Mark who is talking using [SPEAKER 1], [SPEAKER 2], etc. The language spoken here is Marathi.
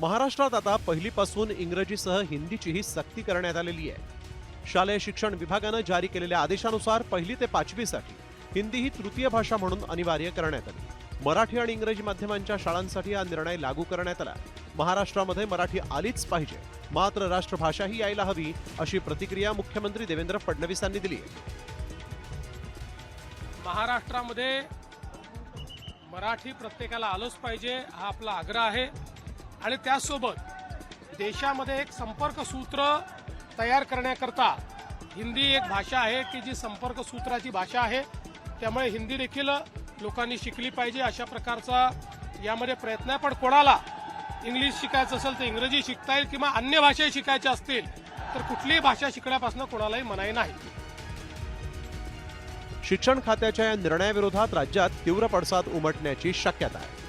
[SPEAKER 1] महाराष्ट्रात आता पहिलीपासून इंग्रजीसह हिंदीचीही सक्ती करण्यात आलेली आहे. शालेय शिक्षण विभागानं जारी केलेल्या आदेशानुसार पहिली ते पाचवीसाठी हिंदी ही तृतीय भाषा म्हणून अनिवार्य करण्यात आली. मराठी आणि इंग्रजी माध्यमांच्या शाळांसाठी हा निर्णय लागू करण्यात आला. महाराष्ट्रामध्ये मराठी आलीच पाहिजे. मात्र राष्ट्रभाषाही यायला हवी अशी प्रतिक्रिया मुख्यमंत्री देवेंद्र फडणवीसांनी दिली आहे.
[SPEAKER 2] महाराष्ट्रामध्ये मराठी प्रत्येकाला आलंच पाहिजे हा आपला आग्रह आहे. आणि त्याचसोबत देशामध्ये एक संपर्क सूत्र तयार करण्याकरता हिंदी एक भाषा आहे की जी संपर्क सूत्राची भाषा आहे त्यामुळे हिंदी देखील लोकांनी शिकली पाहिजे अशा प्रकारचा यामध्ये प्रयत्न आहे. पण कोणाला इंग्लिश शिकायचं असेल तर इंग्रजी शिकता येईल किंवा अन्य भाषा शिकायच्या असतील तर कुठलीही भाषा शिकण्यापासून कोणालाही मनाई नाही.
[SPEAKER 1] शिक्षण खात्याच्या या निर्णयाविरोधात राज्यात तीव्र पडसाद उमटण्याची शक्यता आहे.